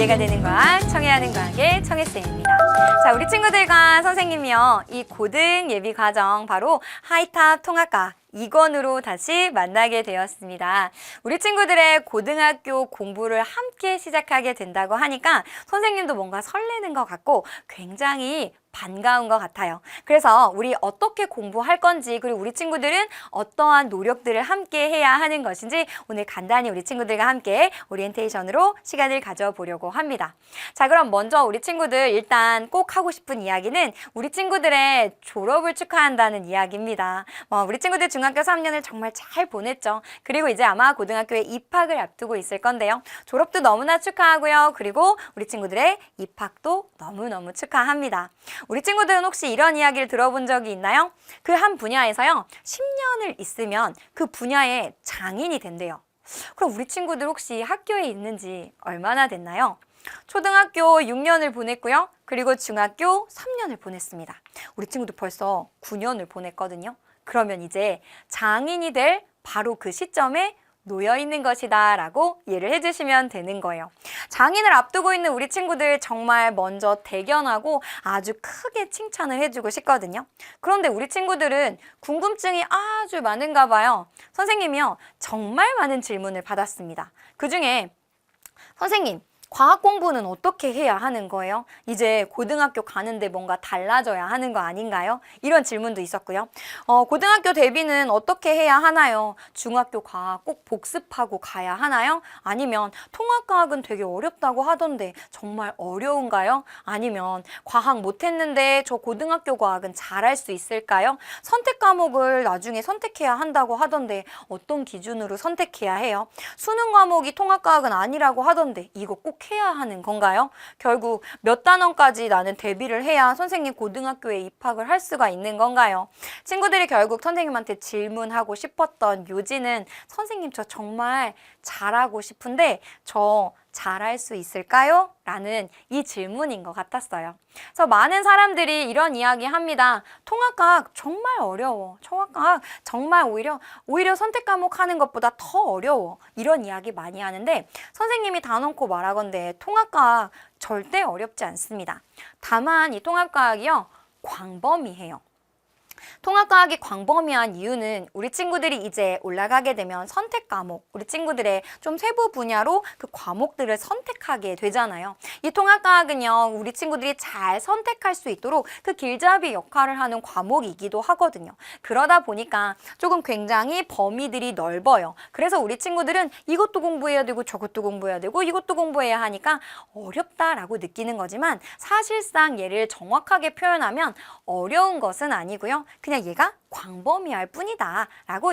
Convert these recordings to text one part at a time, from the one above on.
이해가 되는 과학, 청해야 하는 과학의 청해쌤입니다. 자, 우리 친구들과 선생님이요. 이 고등 예비 과정 바로 하이탑 통합과 이권으로 다시 만나게 되었습니다. 우리 친구들의 고등학교 공부를 함께 시작하게 된다고 하니까 선생님도 뭔가 설레는 것 같고 굉장히 반가운 것 같아요. 그래서 우리 어떻게 공부할 건지 그리고 우리 친구들은 어떠한 노력들을 함께 해야 하는 것인지 오늘 간단히 우리 친구들과 함께 오리엔테이션으로 시간을 가져보려고 합니다. 자, 그럼 먼저 우리 친구들 일단 꼭 하고 싶은 이야기는 우리 친구들의 졸업을 축하한다는 이야기입니다. 어, 우리 친구들 중 학교 3년을 정말 잘 보냈죠. 그리고 이제 아마 고등학교에 입학을 앞두고 있을 건데요. 졸업도 너무나 축하하고요. 그리고 우리 친구들의 입학도 너무너무 축하합니다. 우리 친구들은 혹시 이런 이야기를 들어본 적이 있나요? 그 한 분야에서요, 10년을 있으면 그 분야의 장인이 된대요. 그럼 우리 친구들 혹시 학교에 있는지 얼마나 됐나요? 초등학교 6년을 보냈고요. 그리고 중학교 3년을 보냈습니다. 우리 친구들 벌써 9년을 보냈거든요. 그러면 이제 장인이 될 바로 그 시점에 놓여 있는 것이다 라고 이해를 해주시면 되는 거예요. 장인을 앞두고 있는 우리 친구들 정말 먼저 대견하고 아주 크게 칭찬을 해주고 싶거든요. 그런데 우리 친구들은 궁금증이 아주 많은가 봐요. 선생님이요, 정말 많은 질문을 받았습니다. 그 중에 선생님, 과학 공부는 어떻게 해야 하는 거예요? 이제 고등학교 가는데 뭔가 달라져야 하는 거 아닌가요? 이런 질문도 있었고요. 어, 고등학교 대비는 어떻게 해야 하나요? 중학교 과학 꼭 복습하고 가야 하나요? 아니면 통합과학은 되게 어렵다고 하던데 정말 어려운가요? 아니면 과학 못했는데 저 고등학교 과학은 잘할 수 있을까요? 선택 과목을 나중에 선택해야 한다고 하던데 어떤 기준으로 선택해야 해요? 수능 과목이 통합과학은 아니라고 하던데 이거 꼭 해야 하는 건가요? 결국 몇 단원까지 나는 대비를 해야 선생님 고등학교에 입학을 할 수가 있는 건가요? 친구들이 결국 선생님한테 질문하고 싶었던 요지는 선생님 저 정말 잘하고 싶은데 저 잘할 수 있을까요? 라는 이 질문인 것 같았어요. 그래서 많은 사람들이 이런 이야기 합니다. 통합과학 정말 어려워. 통합과학 정말 오히려, 오히려 선택 과목 하는 것보다 더 어려워. 이런 이야기 많이 하는데 선생님이 단언코 말하건대 통합과학 절대 어렵지 않습니다. 다만 이 통합과학이요. 광범위해요. 통합과학이 광범위한 이유는 우리 친구들이 이제 올라가게 되면 선택 과목, 우리 친구들의 좀 세부 분야로 그 과목들을 선택하게 되잖아요. 이 통합과학은요, 우리 친구들이 잘 선택할 수 있도록 그 길잡이 역할을 하는 과목이기도 하거든요. 그러다 보니까 조금 굉장히 범위들이 넓어요. 그래서 우리 친구들은 이것도 공부해야 되고 저것도 공부해야 되고 이것도 공부해야 하니까 어렵다라고 느끼는 거지만 사실상 얘를 정확하게 표현하면 어려운 것은 아니고요. 그냥 얘가 광범위할 뿐이다 라고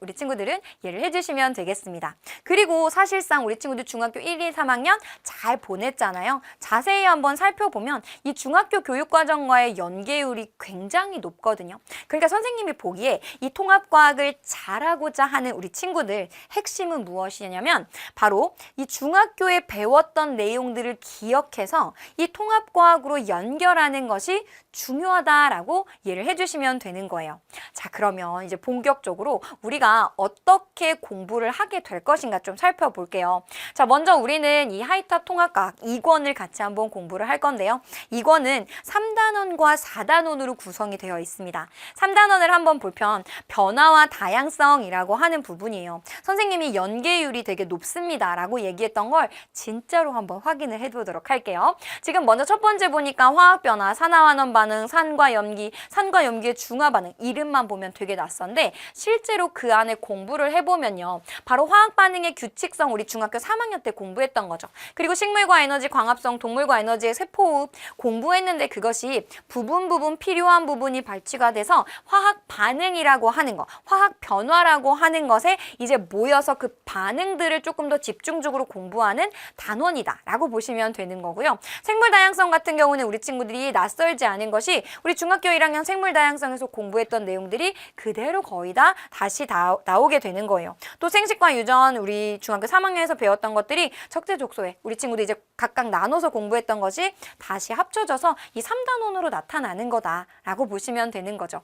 우리 친구들은 이해를 해주시면 되겠습니다. 그리고 사실상 우리 친구들 중학교 1, 2, 3학년 잘 보냈잖아요. 자세히 한번 살펴보면 이 중학교 교육과정과의 연계율이 굉장히 높거든요. 그러니까 선생님이 보기에 이 통합과학을 잘하고자 하는 우리 친구들 핵심은 무엇이냐면 바로 이 중학교에 배웠던 내용들을 기억해서 이 통합과학으로 연결하는 것이 중요하다라고 이해를 해주시면 되는 거예요. 자, 그러면 이제 본격적으로 우리가 어떻게 공부를 하게 될 것인가 좀 살펴볼게요. 자, 먼저 우리는 이 하이탑 통합과학 2권 을 같이 한번 공부를 할 건데요. 2권은 3단원과 4단원으로 구성이 되어 있습니다. 3단원을 한번 볼편 변화와 다양성이라고 하는 부분이에요. 선생님이 연계율이 되게 높습니다. 라고 얘기했던 걸 진짜로 한번 확인을 해보도록 할게요. 지금 먼저 첫 번째 보니까 화학 변화, 산화환원 반응, 산과 염기, 산과 염기의 중화 반응 이름만 보면 되게 낯선데 실제로 그 안에 공부를 해보면요. 바로 화학 반응의 규칙성 우리 중학교 3학년 때 공부했던 거죠. 그리고 식물과 에너지, 광합 성, 동물과 에너지의 세포호흡 공부했는데 그것이 부분 부분 필요한 부분이 발치가 돼서 화학 반응이라고 하는 거, 화학 변화라고 하는 것에 이제 모여서 그 반응들을 조금 더 집중적으로 공부하는 단원이다라고 보시면 되는 거고요. 생물 다양성 같은 경우는 우리 친구들이 낯설지 않은 것이 우리 중학교 1학년 생물 다양성에서 공부했던 내용들이 그대로 거의 다 다시 다, 나오게 되는 거예요. 또 생식과 유전 우리 중학교 3학년에서 배웠던 것들이 적재적소에 우리 친구들 이제 각각 나눠서 공부했던 것이 다시 합쳐져서 이 3단원으로 나타나는 거다라고 보시면 되는 거죠.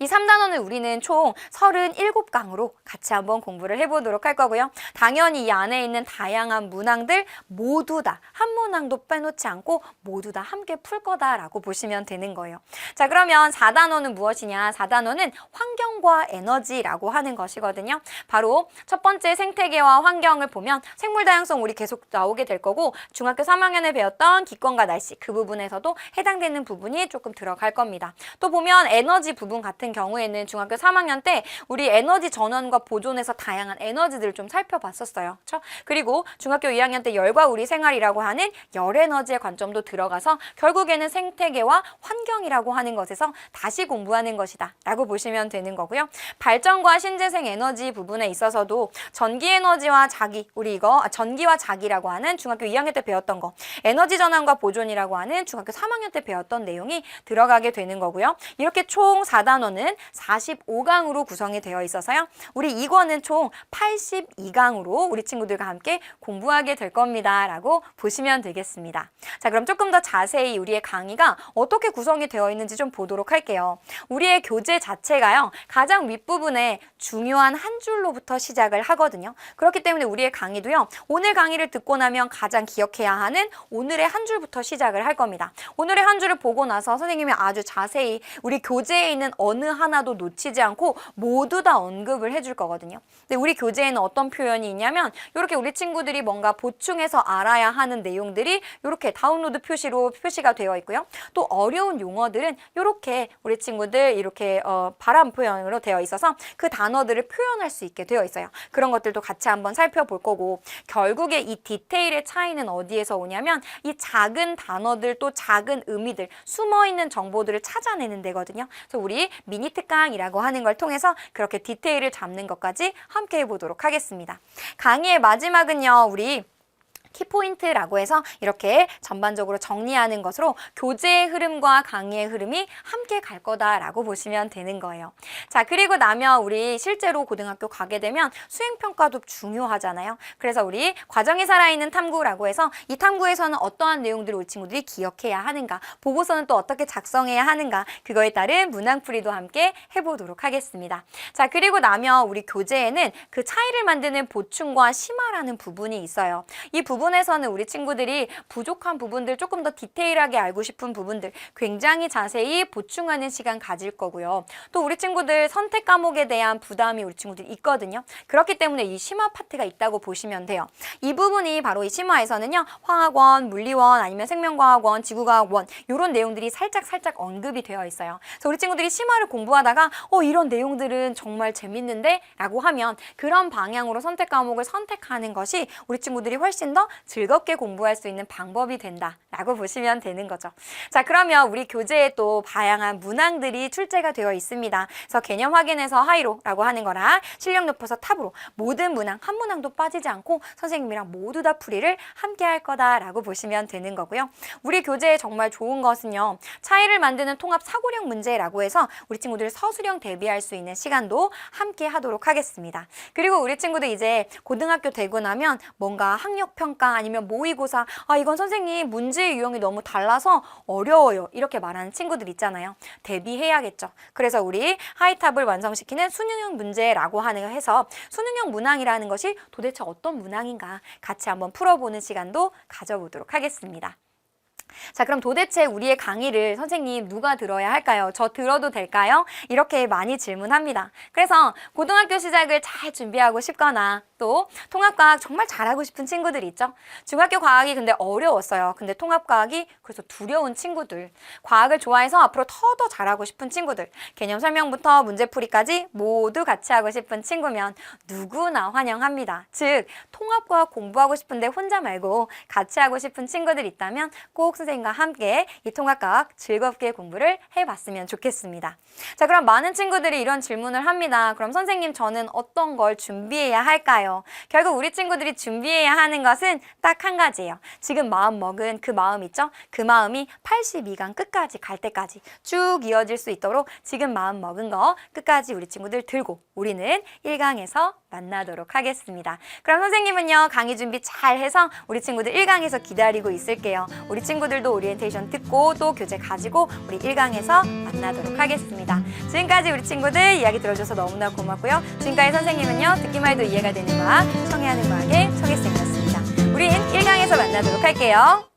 이 3단원을 우리는 총 37강으로 같이 한번 공부를 해보도록 할 거고요. 당연히 이 안에 있는 다양한 문항들 모두 다 한 문항도 빼놓지 않고 모두 다 함께 풀 거다라고 보시면 되는 거예요. 자, 그러면 4단원은 무엇이냐? 4단원은 환경과 에너지라고 하는 것이거든요. 바로 첫 번째 생태계와 환경을 보면 생물 다양성 우리 계속 나오게 될 거고 중학교 3학년에 배웠던 기권과 날씨 그 부분에서도 해당되는 부분이 조금 들어갈 겁니다. 또 보면 에너지 부분 같은 경우에는 중학교 3학년 때 우리 에너지 전원과 보존에서 다양한 에너지들을 좀 살펴봤었어요. 그렇죠? 그리고 중학교 2학년 때 열과 우리 생활이라고 하는 열 에너지의 관점도 들어가서 결국에는 생태계와 환경이라고 하는 것에서 다시 공부하는 것이다 라고 보시면 되는 거고요. 발전과 신재생 에너지 부분에 있어서도 전기 에너지와 자기 우리 이거 아, 전기와 자기라고 하는 중학교 2학년 때 배웠던 거 에너지 전환과 보존이라고 하는 중학교 3학년 때 배웠던 내용이 들어가게 되는 거고요. 이렇게 총 4단 원은 45강으로 구성이 되어 있어서요. 우리 이거는 총 82강으로 우리 친구들과 함께 공부하게 될 겁니다. 라고 보시면 되겠습니다. 자, 그럼 조금 더 자세히 우리의 강의가 어떻게 구성이 되어 있는지 좀 보도록 할게요. 우리의 교재 자체가요. 가장 윗부분에 중요한 한 줄로부터 시작을 하거든요. 그렇기 때문에 우리의 강의도요. 오늘 강의를 듣고 나면 가장 기억해야 하는 오늘의 한 줄부터 시작을 할 겁니다. 오늘의 한 줄을 보고 나서 선생님이 아주 자세히 우리 교재에 있는 어느 하나도 놓치지 않고 모두 다 언급을 해줄 거거든요. 근데 우리 교재에는 어떤 표현이 있냐면 이렇게 우리 친구들이 뭔가 보충해서 알아야 하는 내용들이 이렇게 다운로드 표시로 표시가 되어 있고요. 또 어려운 용어들은 이렇게 우리 친구들 이렇게 어, 발음 표현으로 되어 있어서 그 단어들을 표현할 수 있게 되어 있어요. 그런 것들도 같이 한번 살펴볼 거고 결국에 이 디테일의 차이는 어디에서 오냐면 이 작은 단어들 또 작은 의미들 숨어 있는 정보들을 찾아내는 데거든요. 그래서 우리 미니 특강이라고 하는 걸 통해서 그렇게 디테일을 잡는 것까지 함께 해보도록 하겠습니다. 강의의 마지막은요, 우리 키포인트라고 해서 이렇게 전반적으로 정리하는 것으로 교재의 흐름과 강의의 흐름이 함께 갈 거다라고 보시면 되는 거예요. 자, 그리고 나면 우리 실제로 고등학교 가게 되면 수행평가도 중요하잖아요. 그래서 우리 과정이 살아있는 탐구라고 해서 이 탐구에서는 어떠한 내용들을 우리 친구들이 기억해야 하는가, 보고서는 또 어떻게 작성해야 하는가, 그거에 따른 문항풀이도 함께 해보도록 하겠습니다. 자, 그리고 나면 우리 교재에는 그 차이를 만드는 보충과 심화라는 부분이 있어요. 이 부분 에서는 우리 친구들이 부족한 부분들 조금 더 디테일하게 알고 싶은 부분들 굉장히 자세히 보충하는 시간 가질 거고요. 또 우리 친구들 선택 과목에 대한 부담이 우리 친구들 있거든요. 그렇기 때문에 이 심화 파트가 있다고 보시면 돼요. 이 부분이 바로 이 심화에서는요. 화학원, 물리원 아니면 생명과학원, 지구과학원 이런 내용들이 살짝 살짝 언급이 되어 있어요. 그래서 우리 친구들이 심화를 공부하다가 어 이런 내용들은 정말 재밌는데 라고 하면 그런 방향으로 선택 과목을 선택하는 것이 우리 친구들이 훨씬 더 즐겁게 공부할 수 있는 방법이 된다라고 보시면 되는 거죠. 자, 그러면 우리 교재에 또 다양한 문항들이 출제가 되어 있습니다. 그래서 개념 확인에서 하이로라고 하는 거랑 실력 높여서 탑으로 모든 문항 한 문항도 빠지지 않고 선생님이랑 모두 다 풀이를 함께 할 거다라고 보시면 되는 거고요. 우리 교재에 정말 좋은 것은요. 차이를 만드는 통합 사고력 문제라고 해서 우리 친구들 서술형 대비할 수 있는 시간도 함께 하도록 하겠습니다. 그리고 우리 친구들 이제 고등학교 되고 나면 뭔가 학력 평가 아니면 모의고사 아 이건 선생님 문제 유형이 너무 달라서 어려워요 이렇게 말하는 친구들 있잖아요 대비해야겠죠 그래서 우리 하이탑을 완성시키는 수능형 문제라고 하는 해서 수능형 문항이라는 것이 도대체 어떤 문항인가 같이 한번 풀어보는 시간도 가져보도록 하겠습니다. 자, 그럼 도대체 우리의 강의를 선생님 누가 들어야 할까요? 저 들어도 될까요? 이렇게 많이 질문합니다. 그래서 고등학교 시작을 잘 준비하고 싶거나 또 통합과학 정말 잘하고 싶은 친구들 있죠? 중학교 과학이 근데 어려웠어요. 근데 통합과학이 그래서 두려운 친구들. 과학을 좋아해서 앞으로 더더 잘하고 싶은 친구들. 개념 설명부터 문제풀이까지 모두 같이 하고 싶은 친구면 누구나 환영합니다. 즉, 통합과학 공부하고 싶은데 혼자 말고 같이 하고 싶은 친구들 있다면 꼭 선생님과 함께 이 통합과학 즐겁게 공부를 해봤으면 좋겠습니다. 자, 그럼 많은 친구들이 이런 질문을 합니다. 그럼 선생님 저는 어떤 걸 준비해야 할까요? 결국 우리 친구들이 준비해야 하는 것은 딱 한 가지예요. 지금 마음 먹은 그 마음 있죠? 그 마음이 82강 끝까지 갈 때까지 쭉 이어질 수 있도록 지금 마음 먹은 거 끝까지 우리 친구들 들고 우리는 1강에서 만나도록 하겠습니다. 그럼 선생님은요, 강의 준비 잘 해서 우리 친구들 1강에서 기다리고 있을게요. 우리 친구들도 오리엔테이션 듣고 또 교재 가지고 우리 1강에서 만나도록 하겠습니다. 지금까지 우리 친구들 이야기 들어줘서 너무나 고맙고요. 지금까지 선생님은요, 듣기만 해도 이해가 되는 과학, 청해하는 과학의 청혜쌤이었습니다. 우린 1강에서 만나도록 할게요.